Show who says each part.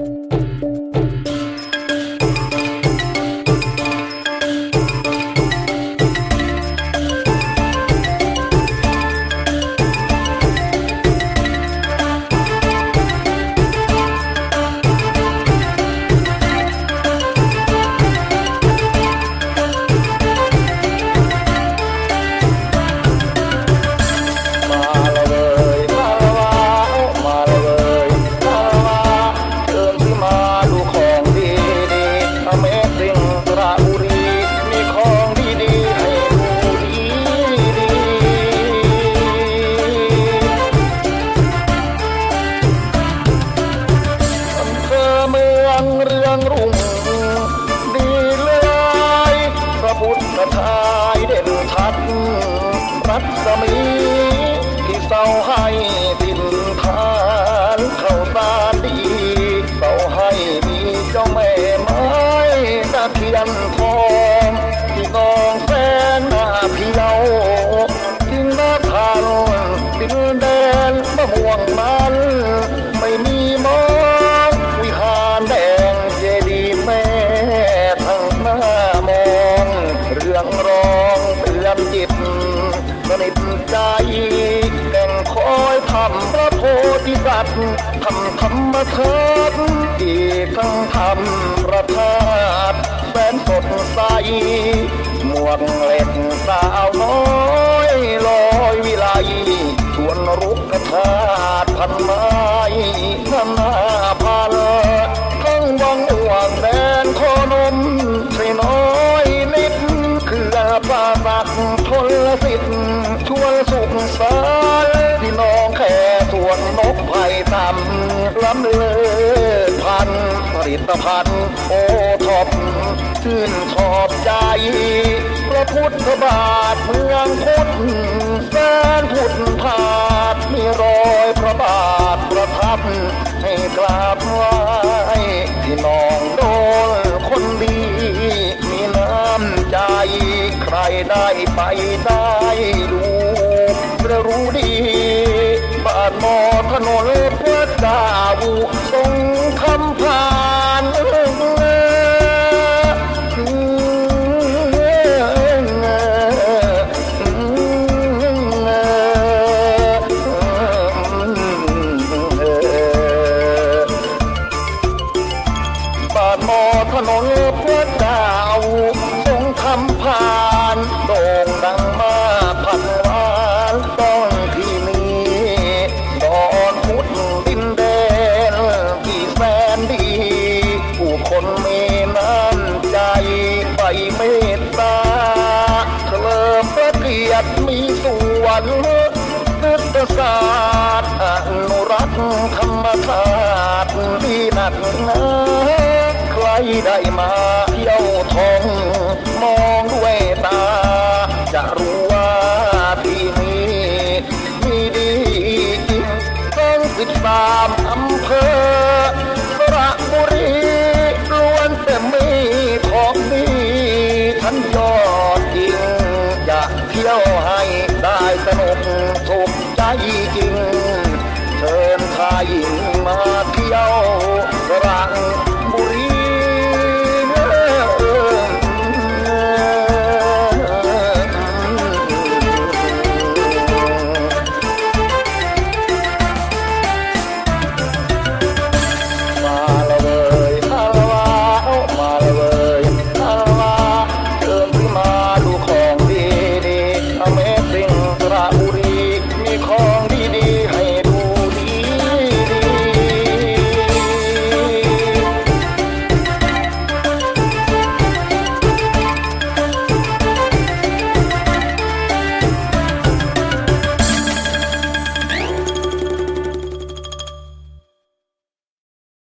Speaker 1: ม ทธทายเด่นชัด รัศมีที่เศร้าให้ดินทานเข้าตาดีเศร้าให้มีเจ้าแม่ไม้ตะเคียนทองที่กอง อยทำพระโพธิสัตว์ทำธรรมทัศน์อีกทั้งทำประทาตแสนสดใสหมวกเหล็กสาวน้อยลอยวิไลชวนรุกกระทาดพันไม้นานาพัน ต่ำล้ำเลิศพันผลิตภัณฑ์โอท็อปชื่นชอบใจพระพุทธบาทเมืองพุทธแสนพุทธผาดมีรอยพระบาทประทับให้กราบไหว้ที่น้องโดนคนดีมีน้ำใจใครได้ไปได้ดูจะรู้ดีบ้านหมอถนน ได้มาเที่ยวทองมองด้วยตา จะรู้ว่าที่นี้มีดีจริงต้องติดสามอำเภอสระบุรีล้วนแต่มีของดีฉันยอดจริงอยากเที่ยวให้ได้สนุกถูกใจจริงเชิญชายิง